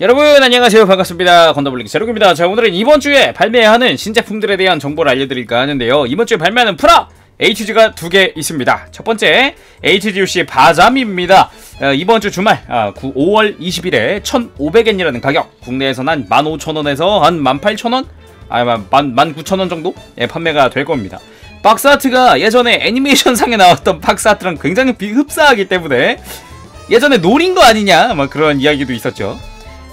여러분 안녕하세요. 반갑습니다. 건더블릭 제로입니다. 자 오늘은 이번 주에 발매하는 신제품들에 대한 정보를 알려드릴까 하는데요. 이번 주에 발매하는 프라 HG가 두 개 있습니다. 첫 번째 HGUC 바잠입니다. 어, 이번 주 주말 아, 9, 5월 20일에 1,500엔이라는 가격 국내에서는 한 15,000원에서 한 18,000원? 아, 19,000원 정도? 예, 판매가 될 겁니다. 박스아트가 예전에 애니메이션상에 나왔던 박스아트랑 굉장히 비흡사하기 때문에 예전에 노린 거 아니냐? 뭐 그런 이야기도 있었죠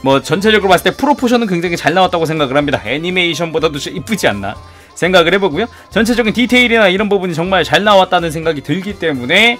뭐 전체적으로 봤을 때 프로포션은 굉장히 잘 나왔다고 생각을 합니다. 애니메이션보다도 이쁘지 않나 생각을 해보고요. 전체적인 디테일이나 이런 부분이 정말 잘 나왔다는 생각이 들기 때문에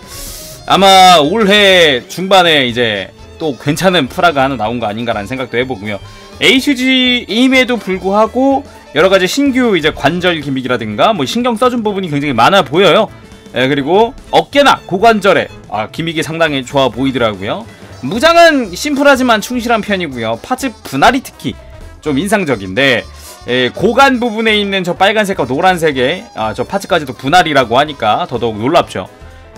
아마 올해 중반에 이제 또 괜찮은 프라가 하나 나온 거 아닌가라는 생각도 해보고요. HG임에도 불구하고 여러 가지 신규 이제 관절 기믹이라든가 뭐 신경 써준 부분이 굉장히 많아 보여요. 예, 그리고 어깨나 고관절에 아, 기믹이 상당히 좋아 보이더라고요. 무장은 심플하지만 충실한 편이고요. 파츠 분할이 특히 좀 인상적인데 예, 고간 부분에 있는 저 빨간색과 노란색의 아, 저 파츠까지도 분할이라고 하니까 더더욱 놀랍죠.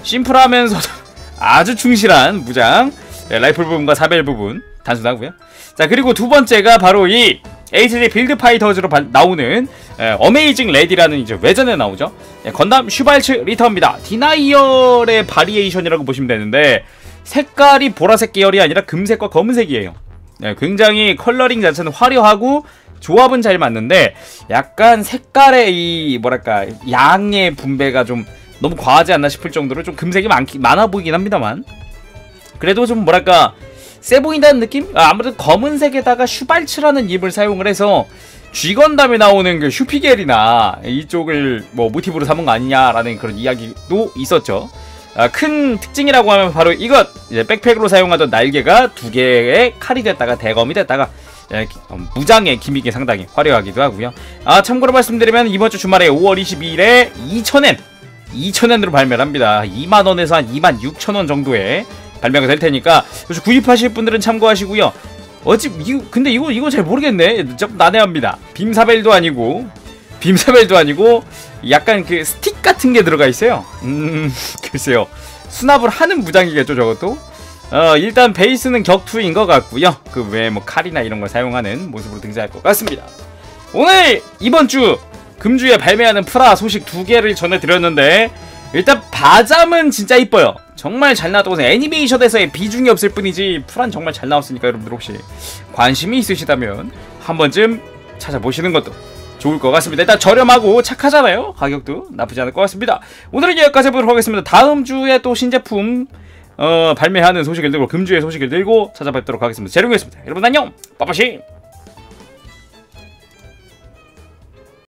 심플하면서도 아주 충실한 무장 예, 라이플 부분과 사벨 부분 단순하고요. 자 그리고 두 번째가 바로 이 HG 빌드 파이터즈로 바, 나오는 예, 어메이징 레디라는 이제 외전에 나오죠. 예, 건담 슈발츠 리터입니다. 디나이얼의 바리에이션이라고 보시면 되는데 색깔이 보라색 계열이 아니라 금색과 검은색이에요. 네, 굉장히 컬러링 자체는 화려하고 조합은 잘 맞는데 약간 색깔의 이 뭐랄까 양의 분배가 좀 너무 과하지 않나 싶을 정도로 좀 금색이 많기, 많아 보이긴 합니다만 그래도 좀 뭐랄까 세 보인다는 느낌? 아, 아무래도 검은색에다가 슈발츠라는 잎을 사용을 해서 쥐건담에 나오는 그 슈피겔이나 이쪽을 뭐 모티브로 삼은 거 아니냐라는 그런 이야기도 있었죠. 아, 큰 특징이라고 하면 바로 이것 이제 백팩으로 사용하던 날개가 두 개의 칼이 됐다가 대검이 됐다가 예, 어, 무장의 기믹이 상당히 화려하기도 하고요 아 참고로 말씀드리면 이번 주 주말에 5월 22일에 2,000엔 2,000엔으로 발매를 합니다 2만원에서 한 2만 6천원 정도에 발매가 될 테니까. 구입하실 분들은 참고하시고요. 어찌 이거 근데 이거 이거 잘 모르겠네. 좀 난해합니다. 빔사벨도 아니고 빔사벨도 아니고 약간 그 스틱 같은 게 들어가 있어요. 음 글쎄요. 수납을 하는 무장이겠죠 저것도? 어 일단 베이스는 격투인 것 같고요. 그 외에 뭐 칼이나 이런 걸 사용하는 모습으로 등장할 것 같습니다. 오늘 이번 주 금주에 발매하는 프라 소식 두 개를 전해드렸는데 일단 바잠은 진짜 이뻐요 정말 잘 나왔다고 애니메이션에서의 비중이 없을 뿐이지 프란 정말 잘 나왔으니까 여러분들 혹시 관심이 있으시다면 한 번쯤 찾아보시는 것도 좋을 것 같습니다. 일단 저렴하고 착하잖아요. 가격도 나쁘지 않을 것 같습니다. 오늘은 여기까지 해보도록 하겠습니다. 다음 주에 또 신제품 어, 발매하는 소식을 들고 금주의 소식을 들고 찾아뵙도록 하겠습니다. 재룡이었습니다. 여러분 안녕! 빠빠시!